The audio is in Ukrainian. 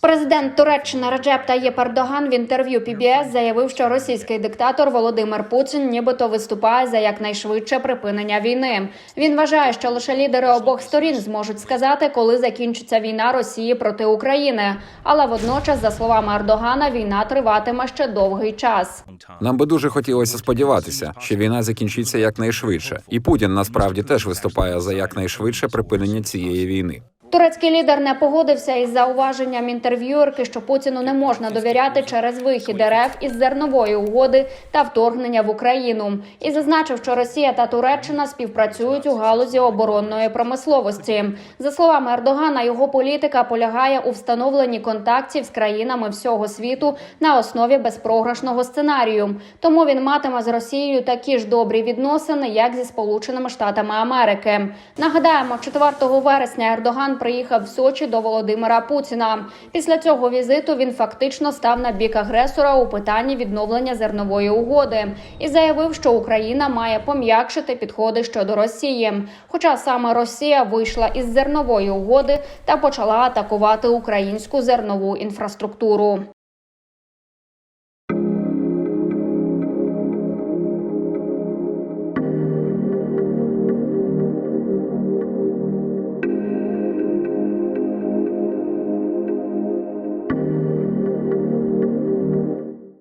Президент Туреччини Реджеп Таєп Ердоган в інтерв'ю PBS заявив, що російський диктатор Володимир Путін нібито виступає за якнайшвидше припинення війни. Він вважає, що лише лідери обох сторін зможуть сказати, коли закінчиться війна Росії проти України. Але водночас, за словами Ердогана, війна триватиме ще довгий час. Нам би дуже хотілося сподіватися, що війна закінчиться якнайшвидше, і Путін насправді теж виступає за якнайшвидше припинення цієї війни. Турецький лідер не погодився із зауваженням інтерв'юерки, що Путіну не можна довіряти через вихід РФ із зернової угоди та вторгнення в Україну, і зазначив, що Росія та Туреччина співпрацюють у галузі оборонної промисловості. За словами Ердогана, його політика полягає у встановленні контактів з країнами всього світу на основі безпрограшного сценарію. Тому він матиме з Росією такі ж добрі відносини, як зі Сполученими Штатами Америки. Нагадаємо, 4 вересня Ердоган приїхав в Сочі до Володимира Путіна. Після цього візиту він фактично став на бік агресора у питанні відновлення зернової угоди і заявив, що Україна має пом'якшити підходи щодо Росії. Хоча саме Росія вийшла із зернової угоди та почала атакувати українську зернову інфраструктуру.